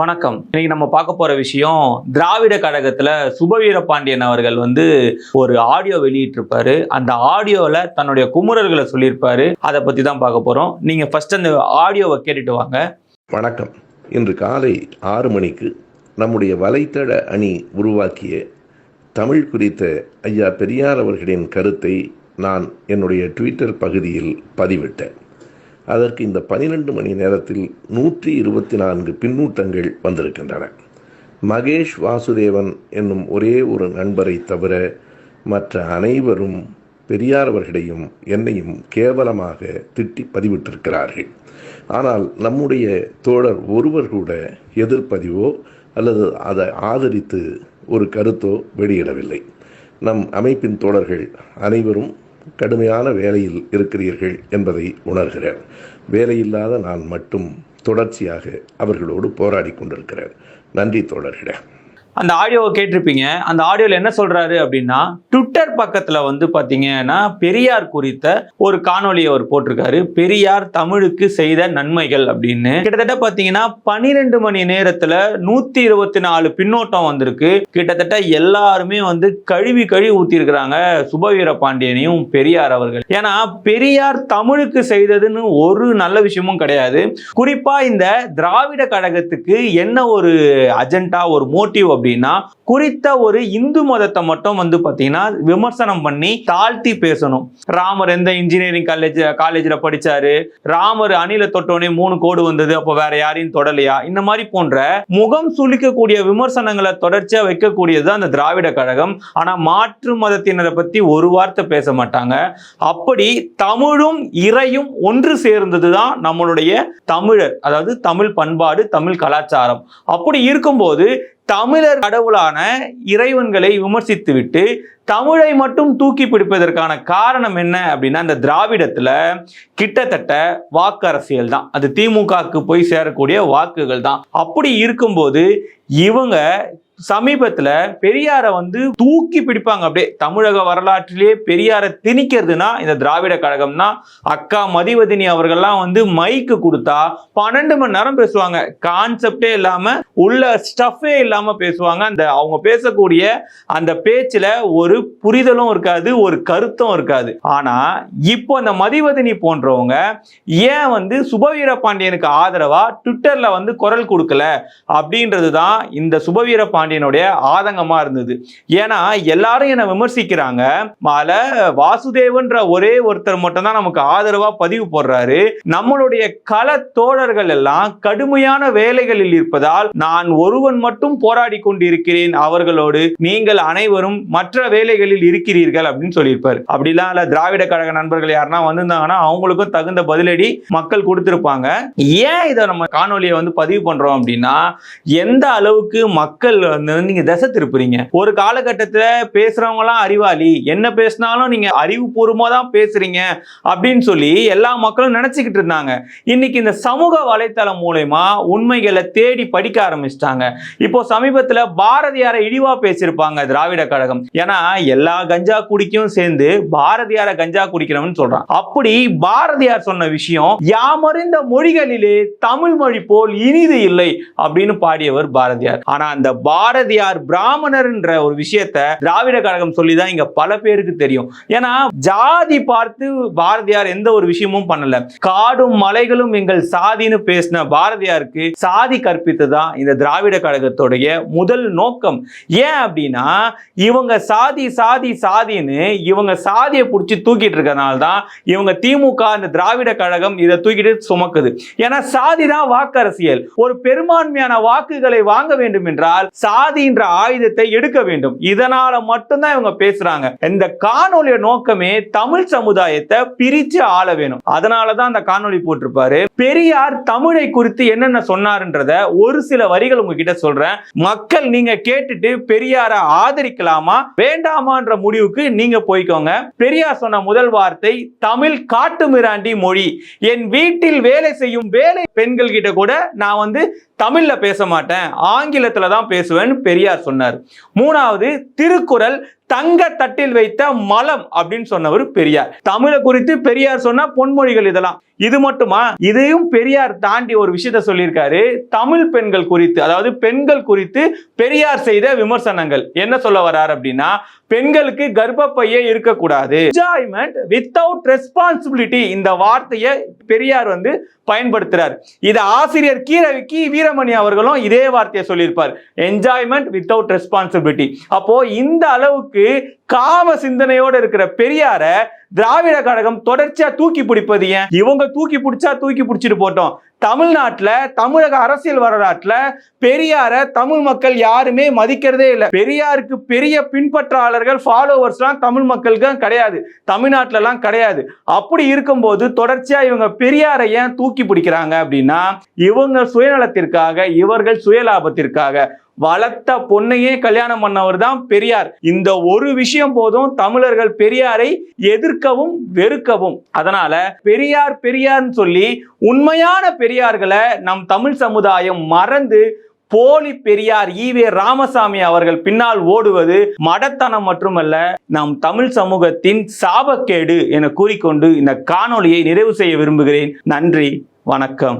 வணக்கம். இன்னைக்கு நம்ம பார்க்க போற விஷயம் திராவிட கழகத்துல சுபவீர பாண்டியன் அவர்கள் வந்து ஒரு ஆடியோ வெளியிட்டிருப்பாரு. அந்த ஆடியோல தன்னுடைய குமுறல்களை சொல்லியிருப்பாரு. அதை பத்தி தான் பார்க்க போறோம். நீங்க ஃபர்ஸ்ட் அந்த ஆடியோவை கேட்டுட்டு வாங்க. வணக்கம். இன்று காலை ஆறு மணிக்கு நம்முடைய வலைத்தள அணி உருவாக்கிய தமிழ் குறித்த ஐயா பெரியார் அவர்களின் கருத்தை நான் என்னுடைய ட்விட்டர் பகுதியில் பதிவிட்டேன். அதற்கு இந்த பனிரெண்டு மணி நேரத்தில் நூற்றி இருபத்தி நான்கு பின்னூட்டங்கள் வந்திருக்கின்றன. மகேஷ் வாசுதேவன் என்னும் ஒரே ஒரு நண்பரை தவிர மற்ற அனைவரும் பெரியார் அவர்களையும் என்னையும் கேவலமாக திட்டி பதிவிட்டிருக்கிறார்கள். ஆனால் நம்முடைய தோழர் ஒருவர் கூட எதிர்ப்பதிவோ அல்லது அதை ஆதரித்து ஒரு கருத்தோ வெளியிடவில்லை. நம் அமைப்பின் தோழர்கள் அனைவரும் கடுமையான வேலையில் இருக்கிறீர்கள் என்பதை உணர்கிறேன். வேலையில்லாத நான் மட்டும் தொடர்ச்சியாக அவர்களோடு போராடி கொண்டிருக்கிறேன். நன்றி தோழர்களே. அந்த ஆடியோவை கேட்டிருப்பீங்க. அந்த ஆடியோல என்ன சொல்றாரு அப்படின்னா ட்விட்டர் பக்கத்துல வந்து பாத்தீங்கன்னா பெரியார் குறித்த ஒரு காணொலியை அவர் போட்டிருக்காரு. பெரியார் தமிழுக்கு செய்த நன்மைகள் அப்படின்னு. கிட்டத்தட்ட பாத்தீங்கன்னா பனிரெண்டு மணி நேரத்துல நூத்தி இருபத்தி நாலு பின்னோட்டம் வந்திருக்கு. கிட்டத்தட்ட எல்லாருமே வந்து கழுவி கழுவி ஊத்தி இருக்கிறாங்க சுபவீர பாண்டியனையும் பெரியார் அவர்கள். ஏன்னா பெரியார் தமிழுக்கு செய்ததுன்னு ஒரு நல்ல விஷயமும் கிடையாது. குறிப்பா இந்த திராவிட கழகத்துக்கு என்ன ஒரு அஜெண்டா ஒரு மோட்டிவ் அப்படின்னா குறித்த ஒரு இந்து மதத்தை மட்டும் வந்து பார்த்தீங்கன்னா விமர்சனம் பண்ணி தாழ்த்தி பேசணும். ராமர் எந்த இன்ஜினியரிங் காலேஜ் காலேஜ்ல படிச்சாரு? ராமர் அணில தொட்டோனே மூணு கோடு வந்தது அப்போ வேற யாரையும் தொடலையா? இந்த மாதிரி போன்ற முகம் சுளிக்கக்கூடிய விமர்சனங்களை தொடர்ச்சியா வைக்கக்கூடியது அந்த திராவிட கழகம். ஆனா மாற்று மதத்தினரை பத்தி ஒரு வார்த்தை பேச மாட்டாங்க. அப்படி தமிழும் இறையும் ஒன்று சேர்ந்தது தான் நம்மளுடைய தமிழர் அதாவது தமிழ் பண்பாடு தமிழ் கலாச்சாரம். அப்படி இருக்கும்போது தமிழர் கடவுளான இறைவன்களை விமர்சித்துவிட்டு தமிழை மட்டும் தூக்கி பிடிப்பதற்கான காரணம் என்ன அப்படின்னா இந்த திராவிடத்தில் கிட்டத்தட்ட வாக்கு அரசியல் தான். அது திமுகவுக்கு போய் சேரக்கூடிய வாக்குகள் தான். அப்படி இருக்கும்போது இவங்க சமீபத்துல பெரியாரை வந்து தூக்கி பிடிப்பாங்க. அப்படியே தமிழக வரலாற்றிலேயே பெரியாரை திணிக்கிறதுனா இந்த திராவிட கழகம் தான் அக்கா மதிவதினி அவர்கள்லாம் வந்து மைக்கு கொடுத்தா பன்னெண்டு மணி நேரம் பேசுவாங்க. கான்செப்டே இல்லாம உள்ள ஸ்டஃபே இல்லாம பேசுவாங்க. அந்த அவங்க பேசக்கூடிய அந்த பேச்சுல ஒரு புரிதலும் இருக்காது ஒரு கருத்தும் இருக்காது. ஆனா இப்போ அந்த மதிவதினி போன்றவங்க ஏன் வந்து சுபவீர பாண்டியனுக்கு ஆதரவா ட்விட்டர்ல வந்து குரல் கொடுக்கல? அப்படின்றது தான் இந்த சுபவீர பாண்டியனுடைய ஆதங்கமா இருந்தது. ஏன்னா எல்லாரும் என்னை விமர்சிக்கிறாங்க. மால வாசுதேவன்ற ஒரே ஒருத்தர் மட்டும் தான் நமக்கு ஆதரவா பதிவு போடுறாரு. நம்மளுடைய கள தோழர்கள் எல்லாம் கடுமையான வேலைகளில் இருப்பதால் நான் ஒருவன் மட்டும் போராடி கொண்டிருக்கிறேன். அவர்களோடு நீங்கள் அனைவரும் மற்ற வேலைகளில் இருக்கிறீர்கள் அப்படின்னு சொல்லியிருப்பாரு. அப்படிலாம் இல்ல திராவிட கழக நண்பர்கள் யாருன்னா வந்திருந்தாங்கன்னா அவங்களுக்கும் தகுந்த பதிலடி மக்கள் கொடுத்திருப்பாங்க. ஏன் இதை நம்ம காணொலியை வந்து பதிவு பண்றோம் அப்படின்னா எந்த அளவுக்கு மக்கள் வந்து நீங்க திசை திருப்புறீங்க. ஒரு காலகட்டத்தில் பேசுறவங்க எல்லாம் அறிவாளி. என்ன பேசினாலும் நீங்க அறிவுபூர்வமாக தான் பேசுறீங்க அப்படின்னு சொல்லி எல்லா மக்களும் நினைச்சுக்கிட்டு இருந்தாங்க. இன்னைக்கு இந்த சமூக வலைத்தளம் மூலயமா உண்மைகளை தேடி படிக்க ஆரம்பிச்சிட்டாங்க. இப்போ சமீபத்தில் பாரதியாரை இழிவா பேசியிருப்பாங்க திராவிட கழகம். ஏன்னா எல்லா கஞ்சா குடிக்கும் சேர்ந்து பாரதியார கஞ்சா குடிக்கிறவன் சொல்றான் அப்படி பாரதியார் சொன்ன விஷயம் யாமறிந்த மொழிகளிலே தமிழ் மொழி போல் இனிது இல்லை அப்படின்னு பாடியவர் பாரதியார். ஆனா அந்த பாரதியார் பிராமணர்ன்ற ஒரு விஷயத்த திராவிட கழகம் சொல்லிதான் இங்க பல பேருக்கு தெரியும். ஏன்னா ஜாதி பார்த்து பாரதியார் எந்த ஒரு விஷயமும் பண்ணல. காடும் மலைகளும் எங்கள் சாதின்னு பேசின பாரதியாருக்கு சாதி கற்பித்ததான் இந்த திராவிட கழகத்துடைய முதல் நோக்கம். ஏன் அப்படின்னா இவங்க சாதி சாதி சாதின்னு இவங்க சாதியை பிடிச்சி தூக்கிட்டு இருக்கறனால தான் இவங்க திமுக இந்த திராவிட கழகம் இதை தூக்கிட்டு சுமக்குது. ஏன்னா சாதி தான் வாக்கு அரசியல் ஒரு பெரும்பான்மையான வாக்குகளை வாங்க வேண்டும் என்றால் சாதின்ற ஆயுதத்தை எடுக்க வேண்டும். இதனால மட்டும்தான் இவங்க பேசுறாங்க. இந்த காணொலியோட நோக்கமே தமிழ் சமுதாயத்தை பிரிச்சு ஆள வேணும். அதனாலதான் அந்த காணொலி போட்டிருப்பாரு. பெரியார் தமிழை குறித்து என்னென்ன சொன்னாருன்றத ஒரு சில வரிகள் உங்ககிட்ட சொல்றேன். மக்கள் நீங்க கேட்டுட்டு பெரியாரை ஆதரிக்கலாமா வேண்டாமான்ற முடிவுக்கு நீங்க போய்க்கோங்க. பெரியார் சொன்ன முதல் வார்த்தை தமிழ் காட்டுமிராண்டி மொழி. என் வீட்டில் வேலை செய்யும் வேலை பெண்கள் கிட்ட கூட நான் வந்து தமிழ்ல பேச மாட்டேன். ஆங்கிலத்துல தான் பேசுவேன். பெரியார் சொன்னார். மூணாவது திருக்குறள் தங்க தட்டில் வைத்த மலம் அப்படின்னு சொன்னவர் பெரியார். தமிழை குறித்து பெரியார் சொன்னா பொன்மொழிகள் இதெல்லாம். இது மட்டுமா? இதையும் பெரியார் தாண்டி ஒரு விஷயத்த சொல்லியிருக்காரு. தமிழ் பெண்கள் குறித்து அதாவது பெண்கள் குறித்து பெரியார் செய்த விமர்சனங்கள். என்ன சொல்ல வர்றார் அப்படின்னா பெண்களுக்கு கர்ப்பப்பையே இருக்கக்கூடாது. என்ஜாய்மெண்ட் வித்தவுட் ரெஸ்பான்சிபிலிட்டி இந்த வார்த்தையை பெரியார் வந்து பயன்படுத்துறார். இது ஆசிரியர் கீரவி கி. வீரமணி அவர்களும் இதே வார்த்தையை சொல்லியிருப்பார். என்ஜாய்மெண்ட் வித்தவுட் ரெஸ்பான்சிபிலிட்டி அப்போ இந்த அளவுக்கு காம சிந்தனையோட இருக்கிற பெரியார திராவிட கழகம் தொடர்ச்சியா தூக்கி பிடிப்பது ஏன்? இவங்க தூக்கி பிடிச்சா தூக்கி பிடிச்சிட்டு போட்டோம். தமிழ்நாட்டுல தமிழக அரசியல் வரலாற்றுல பெரியார தமிழ் மக்கள் யாருமே மதிக்கிறதே இல்லை. பெரியாருக்கு பெரிய பின்பற்றாளர்கள் ஃபாலோவர்ஸ்லாம் தமிழ் மக்களுக்கு கிடையாது. தமிழ்நாட்டுல எல்லாம் கிடையாது. அப்படி இருக்கும்போது தொடர்ச்சியா இவங்க பெரியாரை ஏன் தூக்கி பிடிக்கிறாங்க அப்படின்னா இவங்க சுயநலத்திற்காக இவர்கள் சுயலாபத்திற்காக வளர்த்த பொண்ணையே கல்யாணம் பண்ணவர் தான் பெரியார். இந்த ஒரு விஷயம் போதும் தமிழர்கள் பெரியாரை எதிர்க்கவும் வெறுக்கவும். அதனால பெரியார் பெரியார்னு சொல்லி உண்மையான பெரியார்களை நம் தமிழ் சமுதாயம் மறந்து போலி பெரியார் ஈவே ராமசாமி அவர்கள் பின்னால் ஓடுவது மடத்தனம் மட்டுமல்ல நம் தமிழ் சமூகத்தின் சாபக்கேடு என கூறிக்கொண்டு இந்த காணொளியை நிறைவு செய்ய விரும்புகிறேன். நன்றி வணக்கம்.